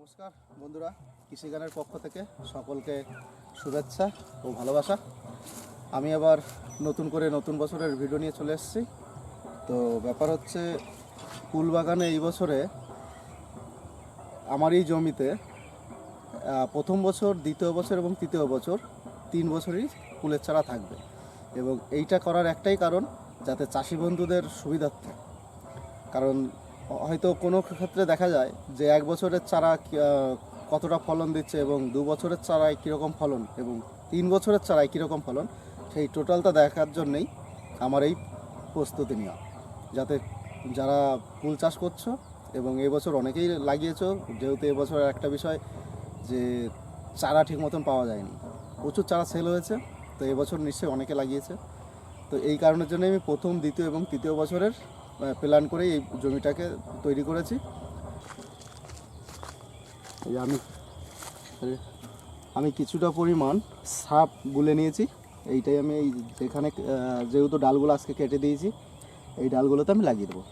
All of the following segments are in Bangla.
নমস্কার, বন্ধুরা কৃষিগানের পক্ষ থেকে সকলকে শুভেচ্ছা ও ভালোবাসা। আমি আবার নতুন করে নতুন বছরের ভিডিও নিয়ে চলে এসেছি। তো ব্যাপার হচ্ছে কুল বাগানে এই বছরে আমার এই জমিতে প্রথম বছর, দ্বিতীয় বছর এবং তৃতীয় বছর তিন বছরই ফুলের চারা থাকবে। এবং এইটা করার একটাই কারণ, যাতে চাষি বন্ধুদের সুবিধার্থে। কারণ হয়তো কোনো ক্ষেত্রে দেখা যায় যে এক বছরের চারা কতটা ফলন দিচ্ছে এবং দু বছরের চারায় কীরকম ফলন এবং তিন বছরের চারায় কীরকম ফলন, সেই টোটালটা দেখার জন্যেই আমার এই প্রস্তুতি নেওয়া। যাতে যারা ফুল চাষ করছ এবং এবছর অনেকেই লাগিয়েছো, যেহেতু এবছর একটা বিষয় যে চারা ঠিক মতন পাওয়া যায়নি। প্রচুর চারা সেল হয়েছে, তো এবছর নিশ্চয়ই অনেকে লাগিয়েছে। তো এই কারণের জন্য আমি প্রথম, দ্বিতীয় এবং তৃতীয় বছরের প্ল্যান করে এই জমিটাকে তৈরি করেছি। আমি আমি কিছুটা পরিমাণ সাপ গুলে নিয়েছি। এইটাই আমি এই যেখানে যেহেতু ডালগুলো আজকে কেটে দিয়েছি, এই ডালগুলোতে আমি লাগিয়ে দেবো।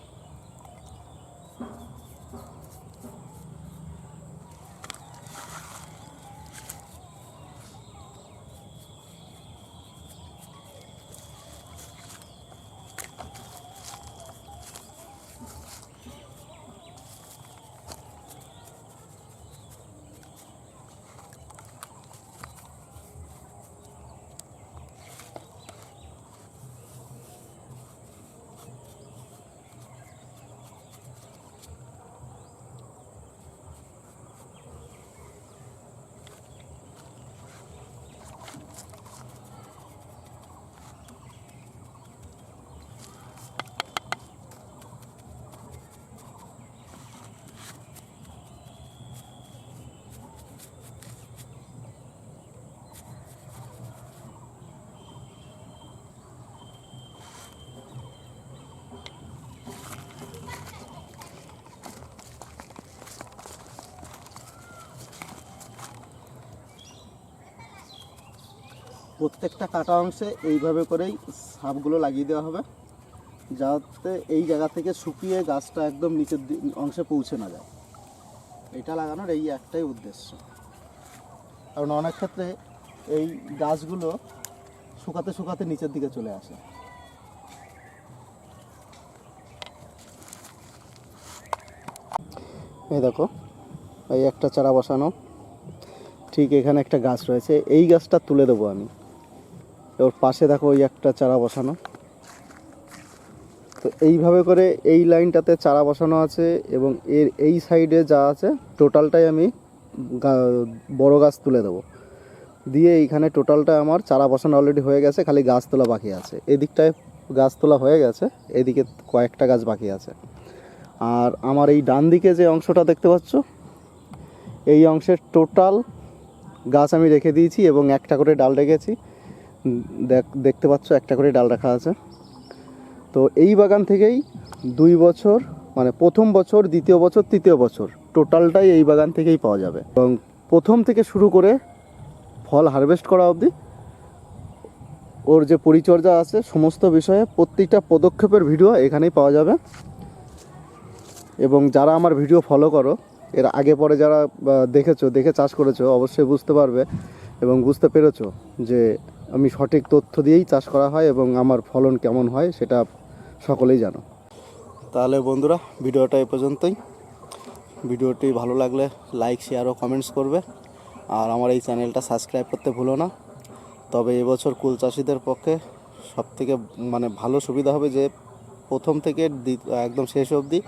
প্রত্যেকটা কাটা অংশে এইভাবে করেই সাপগুলো লাগিয়ে দেওয়া হবে, যাতে এই জায়গা থেকে শুকিয়ে গাছটা একদম নিচের অংশে পৌঁছে না যায়। এটা লাগানোর এই একটাই উদ্দেশ্য। কারণ অনেক ক্ষেত্রে এই গাছগুলো শুকাতে শুকাতে নিচের দিকে চলে আসে। এই দেখো, এই একটা চারা বসানো। ঠিক এখানে একটা গাছ রয়েছে। এই গাছটা তুলে দেবো আমি। ওর পাশে দেখো ওই একটা চারা বসানো। তো এইভাবে করে এই লাইনটাতে চারা বসানো আছে এবং এর এই সাইডে যা আছে টোটালটাই আমি বড় গাছ তুলে দেবো। দিয়ে এইখানে টোটালটা আমার চারা বসানো অলরেডি হয়ে গেছে, খালি গাছ তোলা বাকি আছে। এদিকটায় গাছ তোলা হয়ে গেছে, এদিকে কয়েকটা গাছ বাকি আছে। আর আমার এই ডান দিকে যে অংশটা দেখতে পাচ্ছ, এই অংশের টোটাল গাছ আমি রেখে দিয়েছি এবং একটা করে ডাল রেখেছি। দেখতে পাচ্ছ, একটা করে ডাল রাখা আছে। তো এই বাগান থেকেই দুই বছর মানে প্রথম বছর, দ্বিতীয় বছর, তৃতীয় বছর, টোটালটাই এই বাগান থেকেই পাওয়া যাবে। এবং প্রথম থেকে শুরু করে ফল হারভেস্ট করা অবধি, ওর যে পরিচর্যা আছে, সমস্ত বিষয়ে প্রত্যেকটা পদক্ষেপের ভিডিও এখানেই পাওয়া যাবে। এবং যারা আমার ভিডিও ফলো করো, এর আগে পরে যারা দেখেছ, দেখে চাষ করেছ, অবশ্যই বুঝতে পারবে এবং বুঝতে পেরেছ যে আমি সঠিক তথ্য দিয়েই চাষ করা হয় এবং আমার ফলন কেমন হয় সেটা সকলেই জানো। তাহলে বন্ধুরা, ভিডিওটা এ পর্যন্তই। ভিডিওটি ভালো লাগলে লাইক শেয়ার ও কমেন্টস করবে। আর আমার এই চ্যানেলটা সাবস্ক্রাইব করতে ভুলো না। তবে এবছর কুল চাষিদের পক্ষে সবথেকে মানে ভালো সুবিধা হবে যে প্রথম থেকে একদম শেষ অবধি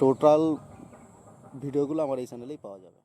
টোটাল ভিডিওগুলো আমার এই চ্যানেলেই পাওয়া যাবে।